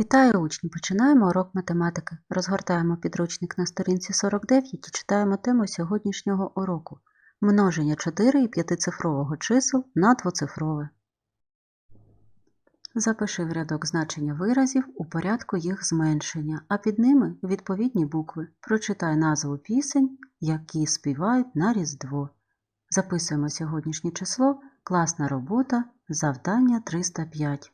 Вітаю учні! Починаємо урок математики. Розгортаємо підручник на сторінці 49 і читаємо тему сьогоднішнього уроку множення 4 і 5-цифрового чисел на двоцифрове. Запиши в рядок значення виразів у порядку їх зменшення, а під ними відповідні букви. Прочитай назву пісень, які співають на Різдво. Записуємо сьогоднішнє число, класна робота, завдання 305.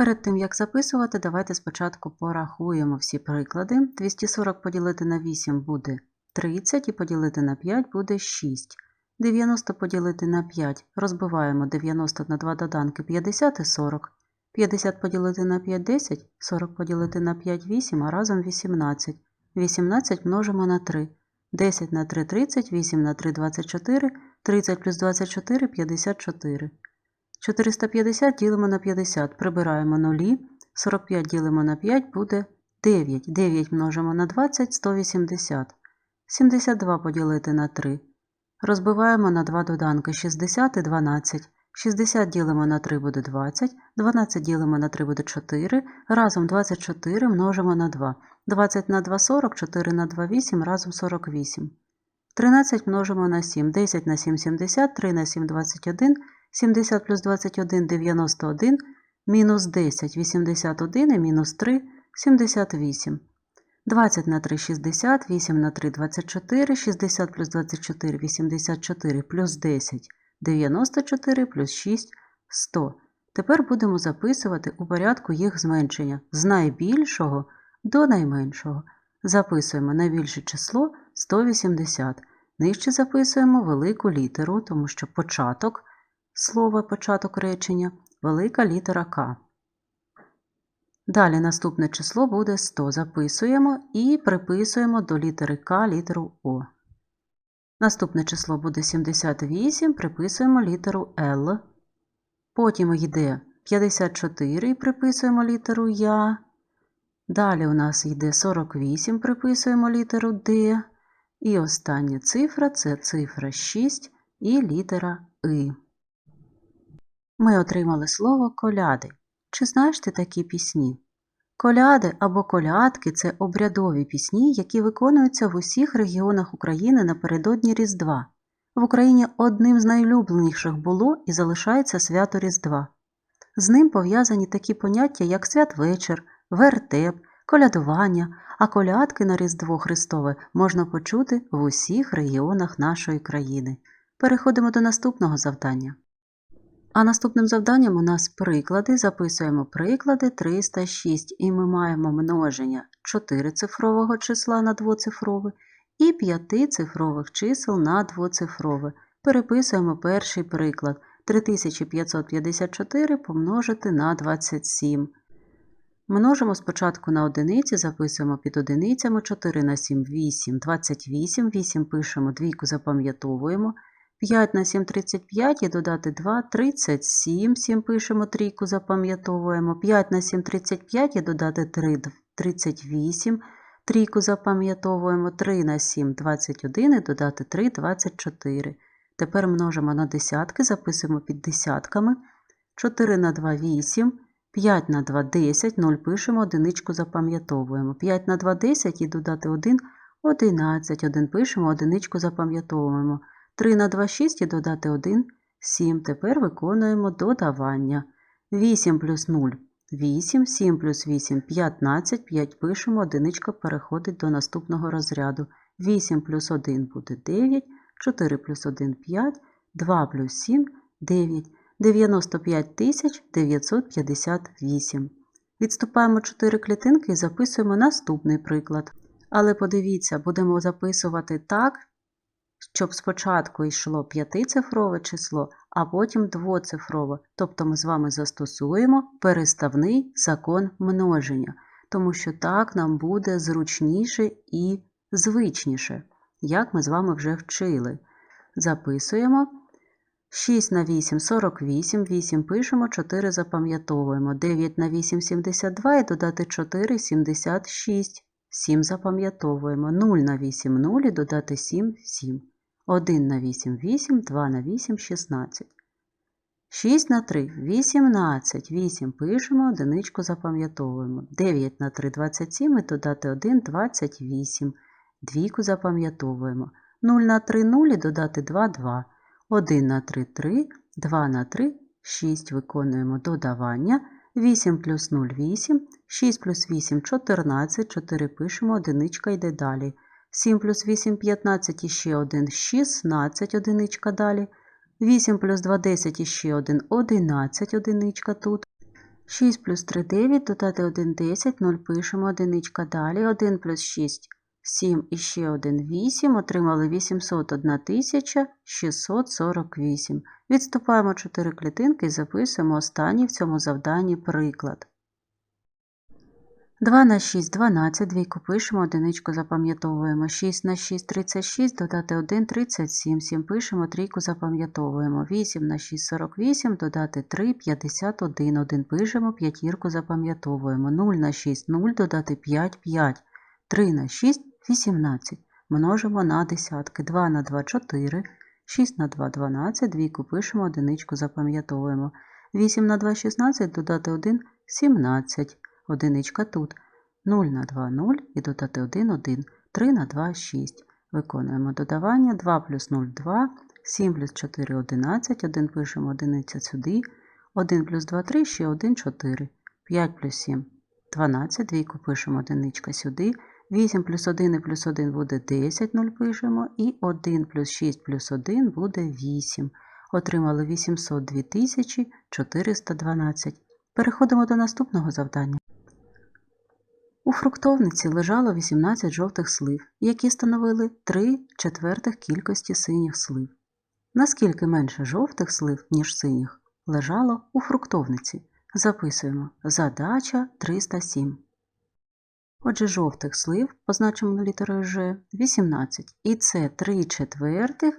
Перед тим, як записувати, давайте спочатку порахуємо всі приклади. 240 поділити на 8 буде 30 і поділити на 5 буде 6. 90 поділити на 5 розбиваємо 90 на 2 доданки 50 і 40. 50 поділити на 5 10, 40 поділити на 5 8, а разом 18. 18 множимо на 3. 10 на 3 30, 8 на 3 24, 30 плюс 24 54. 450 ділимо на 50, прибираємо нулі, 45 ділимо на 5 буде 9. 9 множимо на 20 180. 72 поділити на 3. Розбиваємо на 2 доданки 60 і 12. 60 ділимо на 3 буде 20, 12 ділимо на 3 буде 4, разом 24 множимо на 2. 20 на 2 40, 4 на 2 8, разом 48. 13 множимо на 7, 10 на 7 70, 3 на 7 21, 70 плюс 21 – 91, мінус 10 – 81 і мінус 3 – 78. 20 на 3 – 60, 8 на 3 – 24, 60 плюс 24 – 84, плюс 10 – 94, плюс 6 – 100. Тепер будемо записувати у порядку їх зменшення з найбільшого до найменшого. Записуємо найбільше число 180. Нижче записуємо велику літеру, тому що початок слова початок речення велика літера К. Далі наступне число буде 100. Записуємо і приписуємо до літери К літеру О. Наступне число буде 78, приписуємо літеру Л. Потім йде 54 і приписуємо літеру Я. Далі у нас йде 48, приписуємо літеру Д. І остання цифра це цифра 6 і літера И. Ми отримали слово коляди. Чи знаєш ти такі пісні? Коляди або колядки це обрядові пісні, які виконуються в усіх регіонах України напередодні Різдва. В Україні одним з найулюбленіших було і залишається свято Різдва. З ним пов'язані такі поняття, як святвечір, вертеп, колядування, а колядки на Різдво Христове можна почути в усіх регіонах нашої країни. Переходимо до наступного завдання. А наступним завданням у нас приклади. Записуємо приклади 306 і ми маємо множення 4-цифрового числа на двоцифрове і 5-цифрових чисел на двоцифрове. Переписуємо перший приклад 3554 помножити на 27. Множимо спочатку на одиниці, записуємо під одиницями 4 на 7 8, 28, 8 пишемо, двійку запам'ятовуємо. 5 на 7 35 і додати 2 37, 7 пишемо, трійку запам'ятовуємо. 5 на 7 35 і додати 3 38, трійку запам'ятовуємо. 3 на 7 21 і додати 3 24. Тепер множимо на десятки, записуємо під десятками. 4 на 2 8, 5 на 2 10, 0 пишемо, одиничку запам'ятовуємо. 5 на 2 10 і додати 1 11, 1 пишемо, одиничку запам'ятовуємо. 3 на 2 6 і додати 1 7. Тепер виконуємо додавання. 8 плюс 0 8, 7 плюс 8 15, 5 пишемо, одиничка переходить до наступного розряду. 8 плюс 1 буде 9, 4 плюс 1 5, 2 плюс 7 9, 95 958. Відступаємо 4 клітинки і записуємо наступний приклад. Але подивіться, будемо записувати так, щоб спочатку йшло п'ятицифрове число, а потім двоцифрове. Тобто ми з вами застосуємо переставний закон множення, тому що так нам буде зручніше і звичніше, як ми з вами вже вчили. Записуємо 6 на 8 48, 8 пишемо, 4 запам'ятовуємо, 9 на 8 72 і додати 4 76. 7 запам'ятовуємо 0 на 8 0 і додати 7 7. 1 на 8 8, 2 на 8 16. 6 на 3 18. 8 пишемо, одиничку запам'ятовуємо. 9 на 3 27 і додати 1 28. Двійку запам'ятовуємо. 0 на 3 0 і додати 2 2. 1 на 3 3, 2 на 3 6. Виконуємо додавання. 8 плюс 0 8, 6 плюс 8 14, 4 пишемо, одиничка йде далі. 7 плюс 8 15 і ще 1 16, одиничка далі. 8 плюс 2 10 і ще 1 11, одиничка тут. 6 плюс 3 9, додати 1 10, 0 пишемо, одиничка далі. 1 плюс 6 7 і ще 1 8, отримали 801 648. Відступаємо 4 клітинки і записуємо останній в цьому завданні приклад. 2 на 6 12, двійку пишемо, одиничку запам'ятовуємо. 6 на 6 36, додати 1 37, 7 пишемо, трійку запам'ятовуємо. 8 на 6 48, додати 3 51, 1 пишемо, п'ятірку запам'ятовуємо. 0 на 6 0, додати 5 5, 3 на 6 18. Множимо на десятки. 2 на 2 4, 6 на 2 12, двійку пишемо, одиничку запам'ятовуємо. 8 на 2 16, додати 1 17. Одиничка тут. 0 на 2 0 і додати 1 1. 3 на 2 6. Виконуємо додавання. 2 плюс 0 2. 7 плюс 4 11. 1 пишемо одиниця сюди. 1 плюс 2 3, ще 1 4. 5 плюс 7 12. Двійку пишемо одиничка сюди. 8 плюс 1 і плюс 1 буде 10, 0 пишемо. І 1 плюс 6 плюс 1 буде 8. Отримали 802 412. Переходимо до наступного завдання. У фруктовниці лежало 18 жовтих слив, які становили 3 четвертих кількості синіх слив. Наскільки менше жовтих слив, ніж синіх, лежало у фруктовниці. Записуємо задача 307. Отже, жовтих слив, позначимо літерою Ж, 18. І це 3 четвертих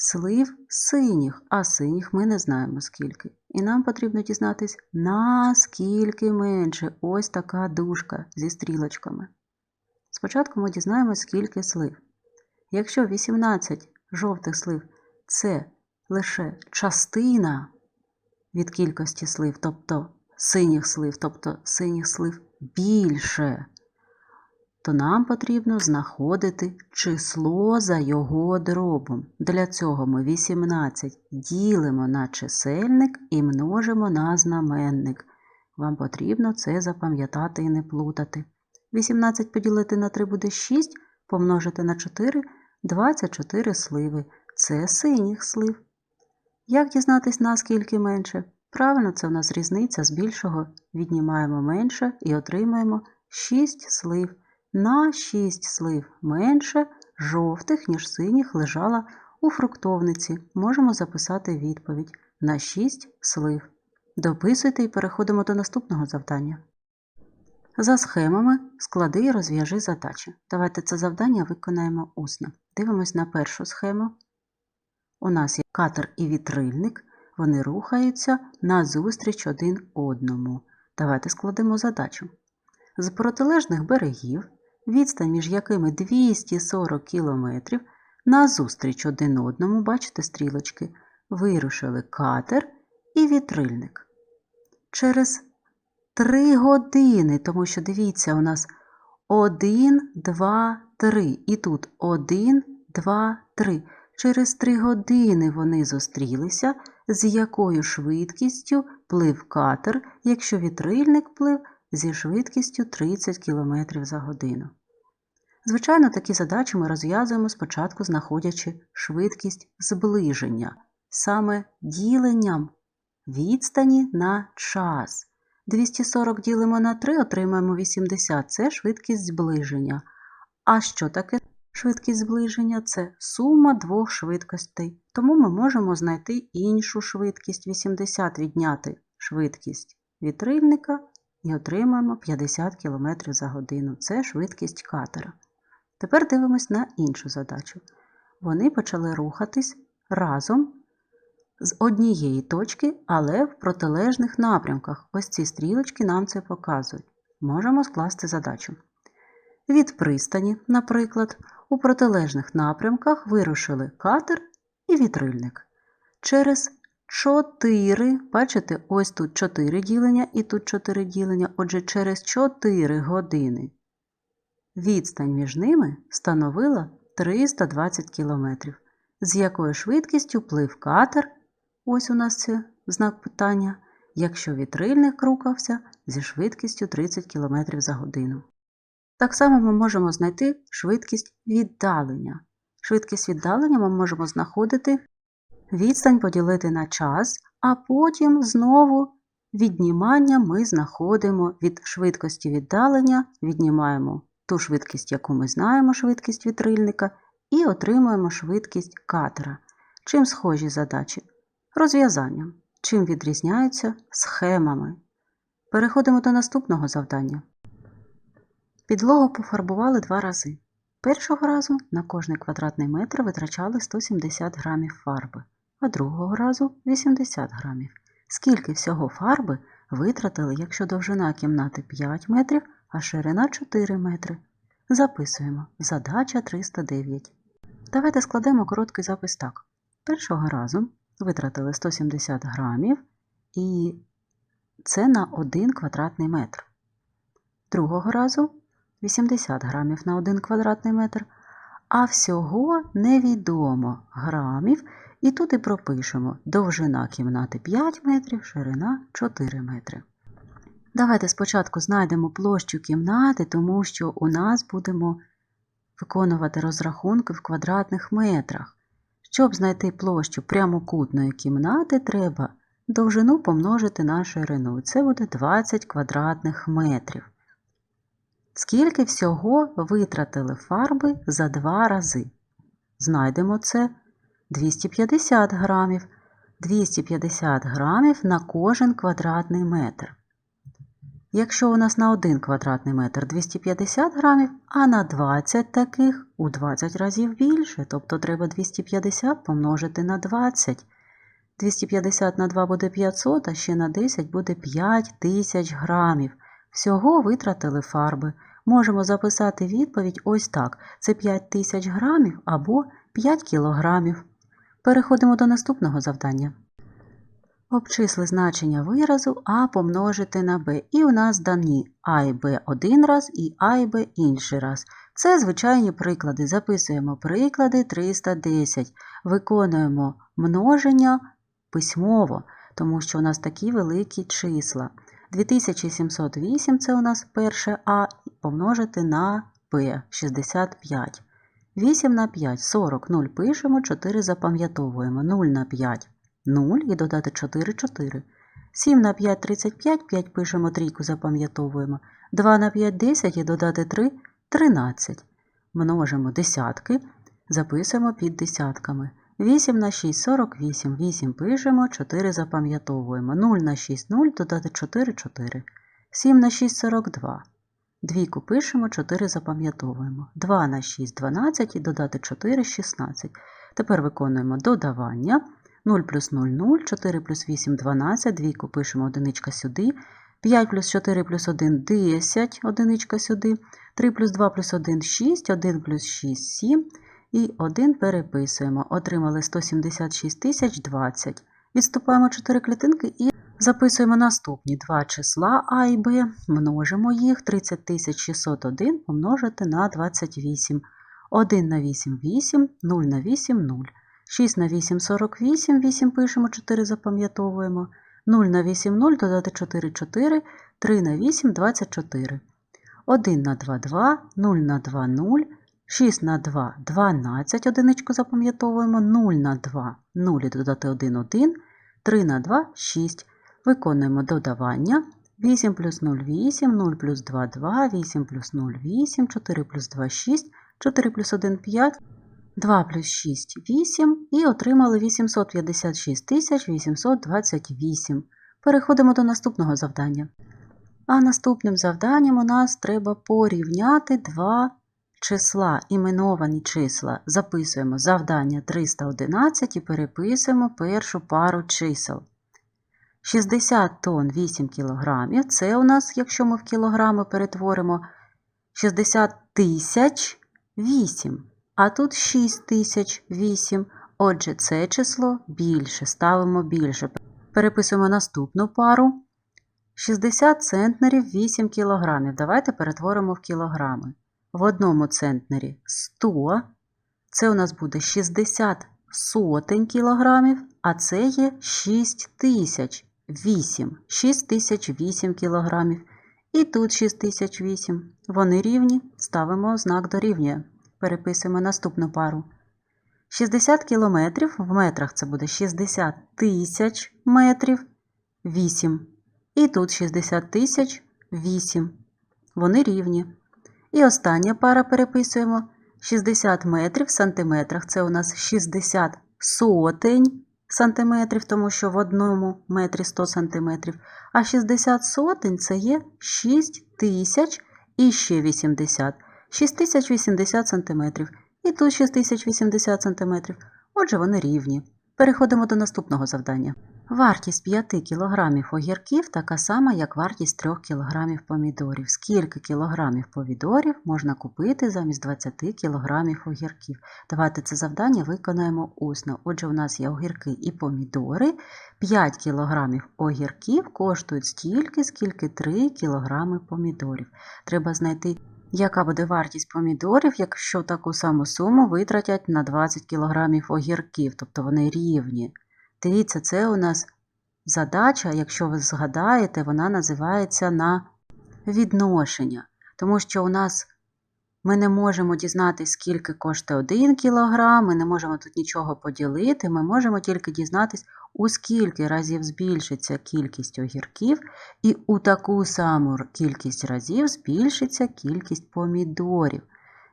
слив синіх, а синіх ми не знаємо скільки. І нам потрібно дізнатись, наскільки менше ось така дужка зі стрілочками. Спочатку ми дізнаємось, скільки слив. Якщо 18 жовтих слив це лише частина від кількості слив, тобто синіх слив, тобто синіх слив більше, то нам потрібно знаходити число за його дробом. Для цього ми 18 ділимо на чисельник і множимо на знаменник. Вам потрібно це запам'ятати і не плутати. 18 поділити на 3 буде 6, помножити на 4 24 сливи. Це синіх слив. Як дізнатись наскільки менше? Правильно, це в нас різниця з більшого. Віднімаємо менше і отримаємо 6 слив. На 6 слив менше жовтих, ніж синіх лежала у фруктовниці. Можемо записати відповідь на 6 слив. Дописуйте і переходимо до наступного завдання. За схемами склади і розв'яжи задачі. Давайте це завдання виконаємо усно. Дивимось на першу схему. У нас є катер і вітрильник. Вони рухаються назустріч один одному. Давайте складемо задачу. З протилежних берегів відстань між якими 240 км, назустріч один одному, бачите стрілочки, вирушили катер і вітрильник. Через 3 години, тому що дивіться, у нас 1, 2, 3. І тут 1, 2, 3. Через 3 години вони зустрілися, з якою швидкістю плив катер, якщо вітрильник плив зі швидкістю 30 км за годину. Звичайно, такі задачі ми розв'язуємо спочатку, знаходячи швидкість зближення, саме діленням відстані на час. 240 ділимо на 3, отримаємо 80 це швидкість зближення. А що таке швидкість зближення? Це сума двох швидкостей. Тому ми можемо знайти іншу швидкість 80 відняти швидкість вітрильника і отримаємо 50 км за годину. Це швидкість катера. Тепер дивимось на іншу задачу. Вони почали рухатись разом з однієї точки, але в протилежних напрямках. Ось ці стрілочки нам це показують. Можемо скласти задачу. Від пристані, наприклад, у протилежних напрямках вирушили катер і вітрильник. Через 4, бачите, ось тут 4 ділення і тут 4 ділення, отже, через 4 години відстань між ними становила 320 км. З якою швидкістю плив катер, ось у нас це знак питання, якщо вітрильник рухався зі швидкістю 30 км за годину. Так само ми можемо знайти швидкість віддалення. Швидкість віддалення ми можемо знаходити відстань поділити на час, а потім знову віднімання ми знаходимо від швидкості віддалення, віднімаємо ту швидкість, яку ми знаємо, швидкість вітрильника, і отримуємо швидкість катера. Чим схожі задачі? Розв'язанням. Чим відрізняються схемами. Переходимо до наступного завдання. Підлогу пофарбували два рази. Першого разу на кожний квадратний метр витрачали 170 грамів фарби, а другого разу 80 грамів. Скільки всього фарби витратили, якщо довжина кімнати 5 метрів, а ширина 4 метри? Записуємо. Задача 309. Давайте складемо короткий запис так. Першого разу витратили 170 грамів, і це на 1 квадратний метр. Другого разу 80 грамів на 1 квадратний метр, а всього невідомо грамів, і тут і пропишемо довжина кімнати 5 метрів, ширина 4 метри. Давайте спочатку знайдемо площу кімнати, тому що у нас будемо виконувати розрахунки в квадратних метрах. Щоб знайти площу прямокутної кімнати, треба довжину помножити на ширину. Це буде 20 квадратних метрів. Скільки всього витратили фарби за два рази? Знайдемо це 250 грамів. 250 грамів на кожен квадратний метр. Якщо у нас на 1 квадратний метр 250 грамів, а на 20 таких у 20 разів більше, тобто треба 250 помножити на 20. 250 на 2 буде 500, а ще на 10 буде 5000 грамів. Всього витратили фарби. Можемо записати відповідь ось так: це 5000 грамів або 5 кілограмів. Переходимо до наступного завдання. Обчисли значення виразу А помножити на Б. І у нас дані А і Б один раз і А і Б інший раз. Це звичайні приклади. Записуємо приклади 310. Виконуємо множення письмово, тому що у нас такі великі числа. 2708 це у нас перше А помножити на Б 65. 8 на 5 40, 0 пишемо, 4 запам'ятовуємо. 0 на 5 0 і додати 4 4. 7 на 5 35, 5 пишемо, трійку запам'ятовуємо. 2 на 5 10 і додати 3 13. Множимо десятки, записуємо під десятками. 8 на 6 48, 8 пишемо, 4 запам'ятовуємо. 0 на 6 0, додати 4 4. 7 на 6 42. Двійку пишемо, 4 запам'ятовуємо. 2 на 6 12 і додати 4 16. Тепер виконуємо додавання. 0 плюс 0 0, 4 плюс 8 12, двійку пишемо одиничка сюди. 5 плюс 4 плюс 1 10, одиничка сюди. 3 плюс 2 плюс 1 6, 1 плюс 6 7. І 1 переписуємо. Отримали 176 тисяч 20. Відступаємо 4 клітинки і записуємо наступні два числа А і Б. Множимо їх. 30 601 помножити на 28. 1 на 8 8, 0 на 8 0. 6 на 8 48, 8 пишемо, 4 запам'ятовуємо. 0 на 8 0, додати 4 4, 3 на 8 24. 1 на 2 2, 0 на 2 0, 6 на 2 12, одиничку запам'ятовуємо, 0 на 2 0 і додати 1 1, 3 на 2 6. Виконуємо додавання. 8 плюс 0 8, 0 плюс 2 2, 8 плюс 0 8, 4 плюс 2 6, 4 плюс 1 5. 2 плюс 6 8 і отримали 856 828. Переходимо до наступного завдання. А наступним завданням у нас треба порівняти два числа, іменовані числа. Записуємо завдання 311 і переписуємо першу пару чисел. 60 тонн 8 кілограмів. Це у нас, якщо ми в кілограми перетворимо 60 тисяч 8. А тут 6008. Отже, це число більше, ставимо більше. Переписуємо наступну пару. 60 центнерів 8 кілограмів. Давайте перетворимо в кілограми. В одному центнері 100. Це у нас буде 60 сотень кілограмів, а це є 6 тисяч 8. 6 тисяч 8 кілограмів. І тут 6 тисяч 8. Вони рівні. Ставимо знак дорівнює. Переписуємо наступну пару. 60 кілометрів в метрах це буде 60 тисяч метрів 8. І тут 60 тисяч 8. Вони рівні. І остання пара переписуємо 60 метрів в сантиметрах. Це у нас 60 сотень сантиметрів, тому що в одному метрі 100 сантиметрів. А 60 сотень це є 6 тисяч і ще 80. 6080 сантиметрів. І тут 6080 сантиметрів. Отже, вони рівні. Переходимо до наступного завдання. Вартість 5 кг огірків така сама, як вартість 3 кг помідорів. Скільки кілограмів помідорів можна купити замість 20 кг огірків? Давайте це завдання виконаємо усно. Отже, у нас є огірки і помідори. 5 кг огірків коштують стільки, скільки 3 кг помідорів. Треба знайти яка буде вартість помідорів, якщо таку саму суму витратять на 20 кг огірків, тобто вони рівні. Дивіться, це у нас задача, якщо ви згадаєте, вона називається на відношення. Тому що у нас ми не можемо дізнатися, скільки коштує 1 кг, ми не можемо тут нічого поділити, ми можемо тільки дізнатися, у скільки разів збільшиться кількість огірків, і у таку саму кількість разів збільшиться кількість помідорів.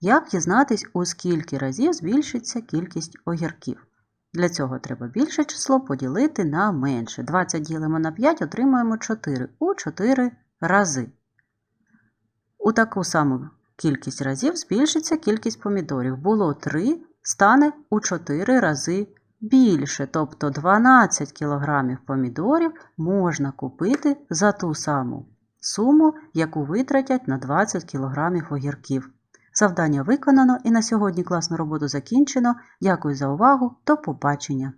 Як дізнатись, у скільки разів збільшиться кількість огірків? Для цього треба більше число поділити на менше. 20 ділимо на 5, отримуємо 4 у 4 рази. У таку саму кількість разів збільшиться кількість помідорів. Було 3, стане у 4 рази більше, тобто 12 кг помідорів можна купити за ту саму суму, яку витратять на 20 кг огірків. Завдання виконано і на сьогодні класну роботу закінчено. Дякую за увагу. До побачення!